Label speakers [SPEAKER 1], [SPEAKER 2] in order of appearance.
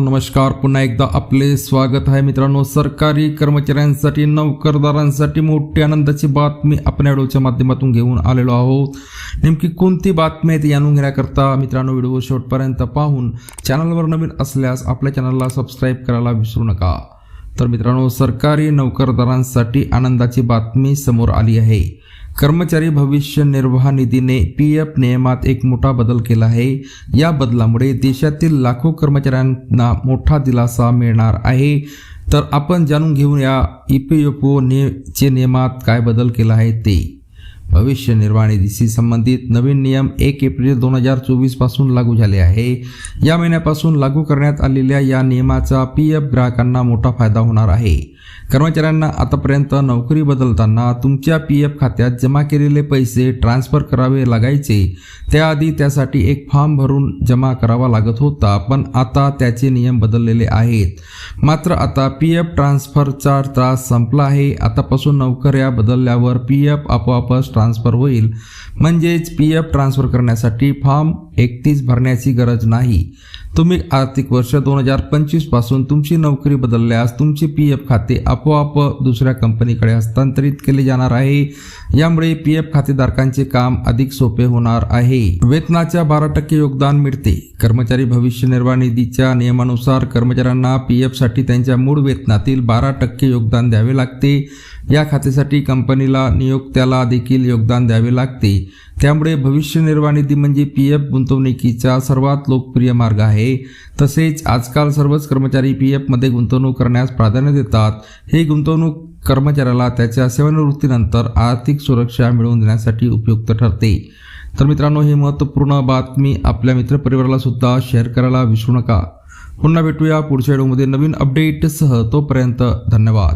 [SPEAKER 1] नमस्कार. पुन्हा एकदा आपले स्वागत आहे मित्रांनो. सरकारी कर्मचाऱ्यांसाठी नोकरदारांसाठी मोठी आनंदाची बातमी आपण या व्हिडिओच्या माध्यमातून घेऊन आलेलो आहोत. नेमकी कोणती बातमी आहे ती जाणून घेण्याकरता मित्रांनो व्हिडिओ शेवटपर्यंत पाहून चॅनलवर नवीन असल्यास आपल्या चॅनलला सबस्क्राईब करायला विसरू नका. तर मित्रांनो सरकारी नोकरदारांसाठी आनंदाची बातमी समोर आली आहे. कर्मचारी भविष्य निर्वाह निधीने पी एफ नियमात एक मोठा बदल केला आहे. या बदलामुळे देशातील लाखो कर्मचाऱ्यांना मोठा दिलासा मिळणार आहे. तर आपण जाणून घेऊन या ई पी एफ ओ चे नियमात काय बदल केला आहे ते. भविष्य निर्वाह निधीशी संबंधित नवीन नियम एक एप्रिल दोन हजार चोवीसपासून लागू झाले आहे. या महिन्यापासून लागू करण्यात आलेल्या या नियमाचा पी एफ ग्राहकांना मोठा फायदा होणार आहे. कर्मचाऱ्यांना आतापर्यंत नोकरी बदलताना तुमच्या पी एफ खात्यात जमा केलेले पैसे ट्रान्स्फर करावे लागायचे. त्याआधी त्यासाठी एक फॉर्म भरून जमा करावा लागत होता पण आता त्याचे नियम बदललेले आहेत. मात्र आता पी एफ ट्रान्सफरचा त्रास संपला आहे. आतापासून नोकऱ्या बदलल्यावर पी एफ आपोआपच ट्रान्सफर होईल. म्हणजेच पी एफ ट्रान्सफर करण्यासाठी फॉर्म एकतीस भरण्याची गरज नाही. तुम्ही आर्थिक वर्ष दोन हजार पंचवीसपासून तुमची नोकरी बदलल्यास तुमचे पी एफ खाते आपोआप दुसऱ्या कंपनीकडे हस्तांतरित केले जाणार आहे. यामुळे पी एफ खातेधारकांचे काम अधिक सोपे होणार आहे. वेतनाच्या बारा टक्के योगदान मिळते. कर्मचारी भविष्य निर्वाह निधीच्या नियमानुसार कर्मचाऱ्यांना पी एफसाठी त्यांच्या मूळ वेतनातील बारा टक्के योगदान द्यावे लागते. या खात्यासाठी कंपनीला नियोक्त्याला देखील योगदान द्यावे लागते. त्यामुळे भविष्य निर्वाह निधी म्हणजे पी एफ गुंतवणुकीचा सर्वात लोकप्रिय मार्ग आहे. तसेच आजकाल सर्वच कर्मचारी पी एफमध्ये गुंतवणूक करण्यास प्राधान्य देतात. हे गुंतवणूक कर्मचाऱ्याला त्याच्या सेवानिवृत्तीनंतर आर्थिक सुरक्षा मिळवून देण्यासाठी उपयुक्त ठरते. तर मित्रांनो ही महत्त्वपूर्ण बातमी आपल्या मित्रपरिवाराला सुद्धा शेअर करायला विसरू नका. पुन्हा भेटूया पुढच्या व्हिडिओमध्ये. नवीन अपडेटसह तोपर्यंत धन्यवाद.